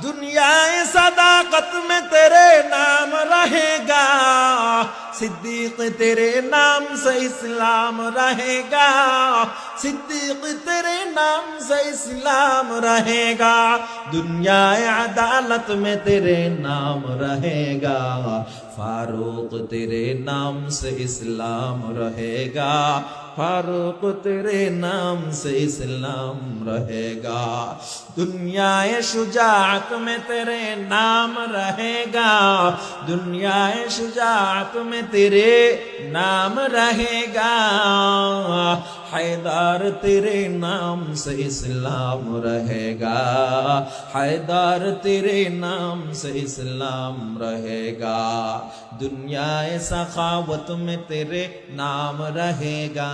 दुनियाए सदाकत में तेरे नाम रहेगा सिद्दीक तेरे नाम से इस्लाम रहेगा सिद्दीक तेरे नाम से इस्लाम रहेगा दुनियाए अदालत में तेरे नाम रहेगा फारूक तेरे नाम से इस्लाम रहेगा फारूक तेरे नाम से इस्लाम रहेगा दुनियाए शुजात में तेरे नाम रहेगा दुनियाए शुजात में तेरे नाम रहेगा हैदार तेरे नाम से इस्लाम रहेगा हैदार तेरे नाम से इस्लाम रहेगा दुनियाए सखावत में तेरे नाम रहेगा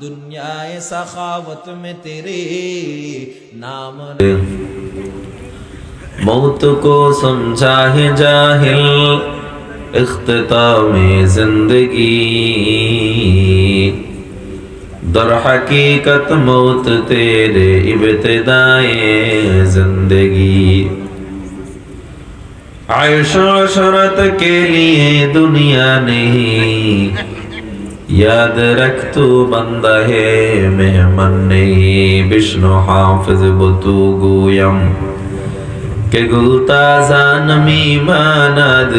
दुनियाए सखावत में तेरे नाम मौत को समझा है जाहिल इख्तिताम जिंदगी दर हकीकत मौत तेरे इब्तिदाए जिंदगी आयुष शरत के लिए दुनिया یاد رکھ تو بندہ ہے مہمن نہیں بشنو حافظ بتو گویم کہ گلتا زانمی ماند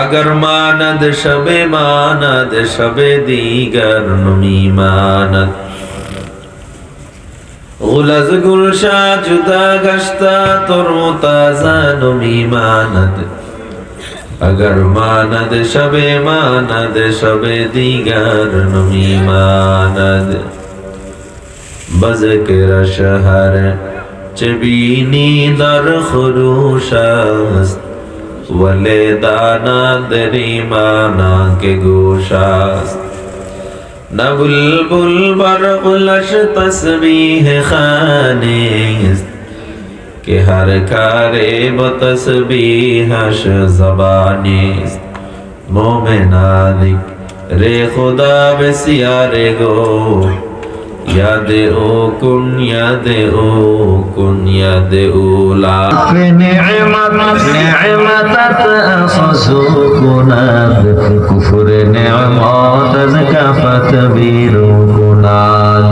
اگر ماند شب ماند شب دیگر نمی ماند غلز گلشا جدا گشتا تر متازا نمی ماند अगर मानद शबे شب ماند شب دیگر نمی ماند بذکر شهر چه بینی در خروش است ولی دانا در ایمانا که گوش است बर بل برغلش تسبیح خانه کہ ہر کارے و تسبیحش زبانیست مومنہ رے خدا بسیارے گو یاد او کن یاد او کن یاد اولا نعمت نعمتت اصسوکنات کفر نعمات ذکفت بیرکنات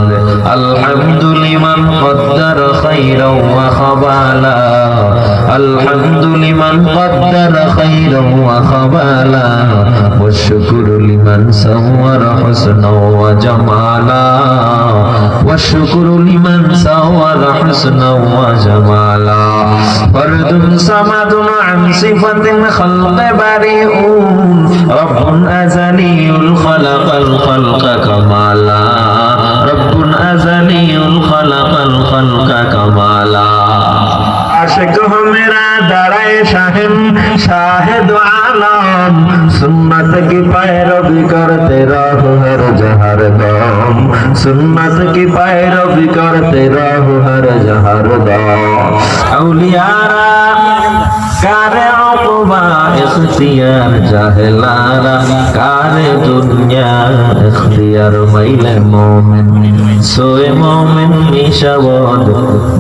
الحمد لمن قدر خيرا وخبالا الحمد لمن قدر خيرا وخبالا والشكر لمن سور حسنا وجمالا والشكر لمن سور حسنا وجمالا فرد صمد عن صفة خلق بريء رب أزلي الخلق الخلق كمالا আশেক হমেরা দাঁড়ায় শাহেম, শাহেদ আলম। সুন্নত কি পায়রবি করতে রহু হর জহর দম? সুন্নত কি পায়রবি করতে রহু হর জহর দম? আউলিয়ারা কারে اختیار جاہلارا کار دنیا اختیار مائل مومن سوئے مومن میشواد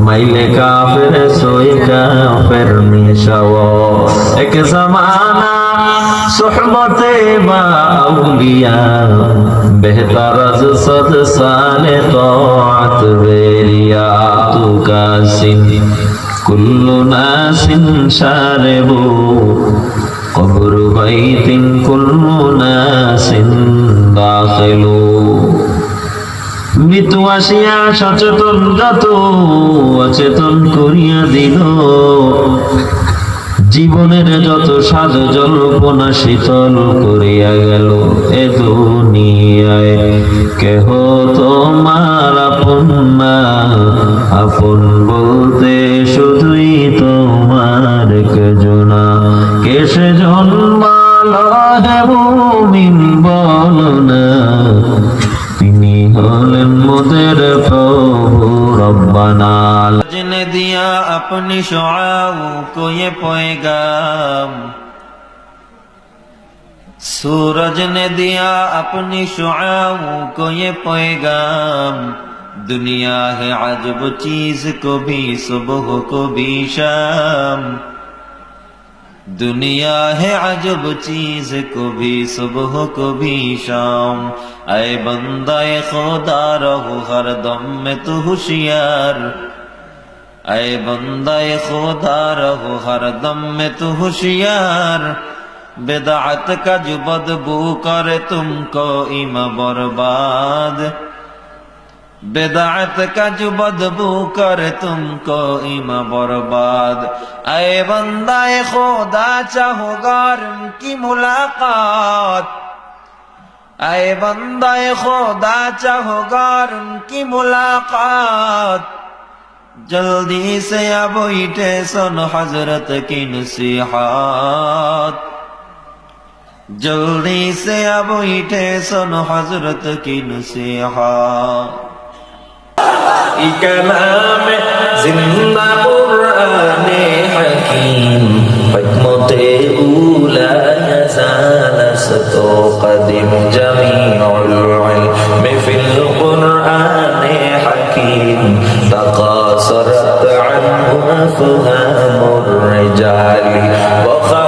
مائل کافر سوئے کافر میشواد ایک زمانہ صحبت با اولیاء بہتر از صد سال طاعت بیریا تو کا سندھ কুল্লু নাসিন সারেবু কবরু বাইতিন কুল্লু নাসিন দাখিলু মৃত্যু আসিয়া সচেতন যত অচেতন করিয়া দিল। জীবনের যত সাজ জল্পনা শীতল করিয়া গেল এ দুনিয়ায়। কেহ তোমার আপন না, আপন বলতে শুধুই তোমার কেজনা। কেসে জন্মাল হে মুমিন বল না, তিনি হলেন अपनी शुआओं को ये पैगाम सूरज ने दिया अपनी शुआओं को ये पैगाम दुनिया है अजब चीज कभी सुबह कभी शाम दुनिया है अजब चीज कभी सुबह कभी शाम ऐ बंदा खुदा रहो हर दम में तू होशियार আয় বন্দায় খোদা, রহো হর দমে তু হুশিয়ার। বেদাত কা জুবদ বু করে তুমক ইমা বরবাদ। বেদাত কাজু বদবু করে তুমক ইমা বরবাদ। আয় বন্দায় খোদা, চাহো গারম কি মুলাকাত। আয় বন্দায় খোদা, চাহো গারম কি মুলাকাত। जल्दी से अब इटे सुन हजरत की नसीहत जल्दी से अब इटे सुन हजरत की नसीहत कलाम जिंदा कुराने हकीम हकमते उला यजाल सतो कदम जमीउल عنه أفهام الرجال وخا